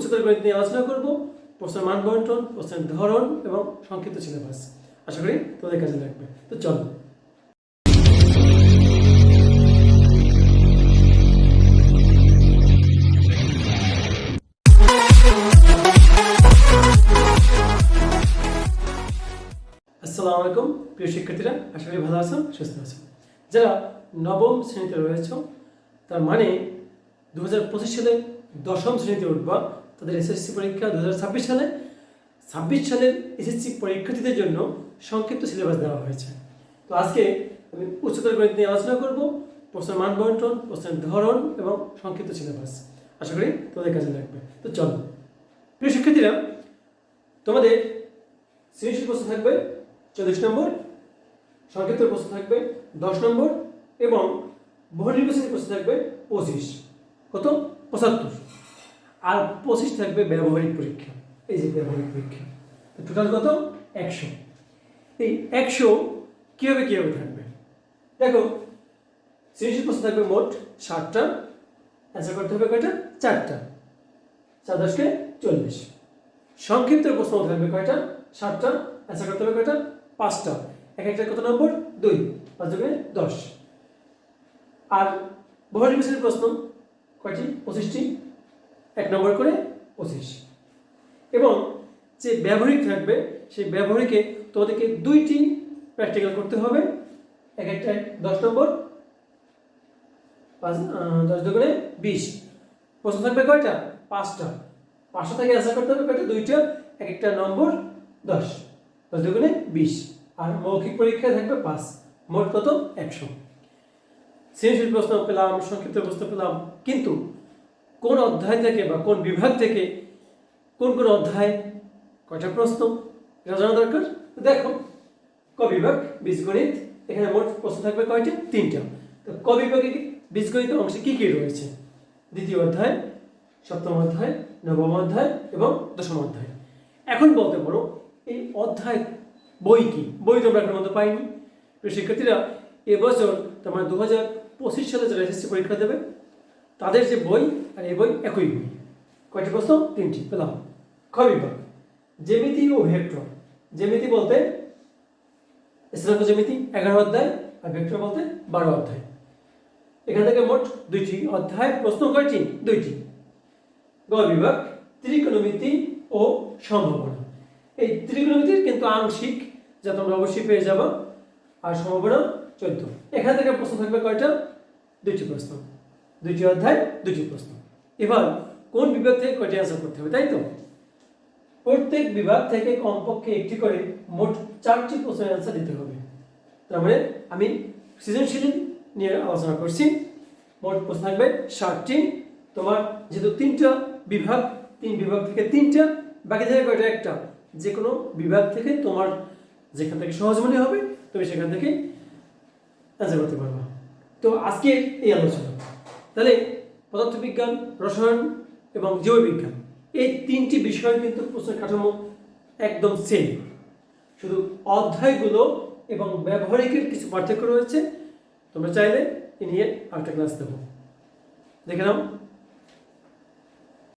উচ্চতর গণিত নিয়ে আলোচনা করব। প্রশ্নের মান বন্টন, প্রশ্নের ধরন এবং সংক্ষিপ্ত সিলেবাস। আশা করি তোমাদের কাজে লাগবে। তো চলো। আসসালামু আলাইকুম, প্রিয় শিক্ষার্থীরা। আশা করি ভালো আছো, সুস্থ আছো। যারা নবম শ্রেণীতে রয়েছে, তার মানে দু হাজার পঁচিশ সালে দশম শ্রেণীতে উঠবা তাদের এসএসসি পরীক্ষা দু হাজার ছাব্বিশ সালে। ছাব্বিশ সালের এসএসসি পরীক্ষার্থীদের জন্য সংক্ষিপ্ত সিলেবাস দেওয়া হয়েছে। তো আজকে আমি উচ্চতর গণিত নিয়ে আলোচনা করব, প্রশ্নের মান বন্টন, প্রশ্নের ধরন এবং সংক্ষিপ্ত সিলেবাস আশা করি তোমাদের কাছে লাগবে। তো চলো। প্রিয় শিক্ষার্থীরা, তোমাদের সৃজনশীল প্রশ্ন থাকবে চল্লিশ নম্বর, সংক্ষিপ্ত প্রশ্ন থাকবে দশ নম্বর এবং বহু নির্বাচনী প্রশ্ন থাকবে পঁচিশ। কত? পঁচাত্তর। আর পঁচিশ থাকবে ব্যবহারিক পরীক্ষা। এই যে ব্যবহারিক পরীক্ষা। টোটাল কত? একশো। এই একশো কীভাবে কীভাবে থাকবে? দেখো, সৃজনশীল প্রশ্ন থাকবে মোট ষাটটা। অ্যান্সার করতে হবে কয়টা? চারটা। চার দশকে চল্লিশ। সংক্ষিপ্ত প্রশ্ন থাকবে কয়টা? সাতটা অ্যান্সার করতে হবে কয়টা? পাঁচটা। এক একটা কত নম্বর? দুই। পাঁচ দুগুণে দশ। আর বহু প্রশ্ন কয়টি? পঁচিশটি। এক নম্বর করে পঁচিশ। এবং যে ব্যবহারিক থাকবে, সেই ব্যবহারিকে তোমাদেরকে দুইটি প্র্যাকটিক্যাল করতে হবে। এক একটা দশ নম্বর, পাঁচ দশ দুগুণে বিশ। প্রশ্ন থাকবে কয়টা? পাঁচটা। পাঁচটা থেকে অ্যান্সার করতে হবে কয়টা? দুইটা। এক একটা নম্বর, দশ। দশ দুগুণে বিশ। আর মৌখিক পরীক্ষায় থাকবে পাঁচ। মোট কত? একশো। সৃজনশীল প্রশ্ন পেলাম, সংক্ষিপ্ত প্রশ্ন পেলাম। কিন্তু কোন অধ্যায় থেকে বা কোন বিভাগ থেকে কোন কোন অধ্যায় কয়টা প্রশ্ন? এটা জানা দরকার? দেখো, ক বিভাগ, বীজগণিত, এখানে মোট প্রশ্ন থাকবে কয়টা? তিনটা। তো ক বিভাগে বীজগণিত অংশে কি কি রয়েছে? দ্বিতীয় অধ্যায়, সপ্তম অধ্যায়, নবম অধ্যায় এবং দশম অধ্যায়। এখন বলতে পারো, এই অধ্যায় বই কি? বই তোমরা এখন মতো পাইনি। শিক্ষার্থীরা এবছর তোমার দু হাজার পঁচিশ সালে যারা এসএসসি পরীক্ষা দেবে তাদের যে বই, আর এই বই একই বই। কয়টি প্রশ্ন? তিনটি। পেলাম। খ বিভাগ। ও ভেক্টর। জ্যামিতি বলতে স্থানাঙ্ক জ্যামিতি, এগারো অধ্যায়, আর ভেক্টর বলতে বারো অধ্যায়। এখান থেকে মোট দুইটি অধ্যায়, প্রশ্ন কয়টি? দুইটি। গ বিভাগ, ত্রিকোণমিতি ও সম্ভাবনা। এই ত্রিকোণমিতির কিন্তু আংশিক, যা তোমরা অবশ্যই পেয়ে যাবে। আর সম্ভাবনা চোদ্দ। এখান থেকে প্রশ্ন থাকবে কয়টা? দুইটি প্রশ্ন। দুইটি অধ্যায় দুটি প্রশ্ন। এবার কোন বিভাগ থেকে কয়টি অ্যান্সার করতে হবে, তাই তো? প্রত্যেক বিভাগ থেকে কমপক্ষে একটি করে মোট চারটি প্রশ্নের অ্যান্সার দিতে হবে। তার মানে আমি সৃজনশীল নিয়ে আলোচনা করছি। মোট প্রশ্ন থাকবে ষাটটি। তোমার যেহেতু তিনটা বিভাগ, তিন বিভাগ থেকে তিনটা, বাকি থেকে কয়টা একটা? যে কোনো বিভাগ থেকে তোমার যেখান থেকে সহজ মনে হবে, তুমি সেখান থেকে অ্যান্সার করতে পারবা। তো আজকে এই আলোচনা। তাহলে পদার্থবিজ্ঞান, রসায়ন এবং জীববিজ্ঞান, এই তিনটি বিষয় কিন্তু প্রশ্নের কাঠামো একদম সেম শুধু অধ্যায়গুলো এবং ব্যবহারিকের কিছু পার্থক্য রয়েছে। তোমরা চাইলে এ নিয়ে আরেকটা ক্লাস দেবো। দেখে নাও।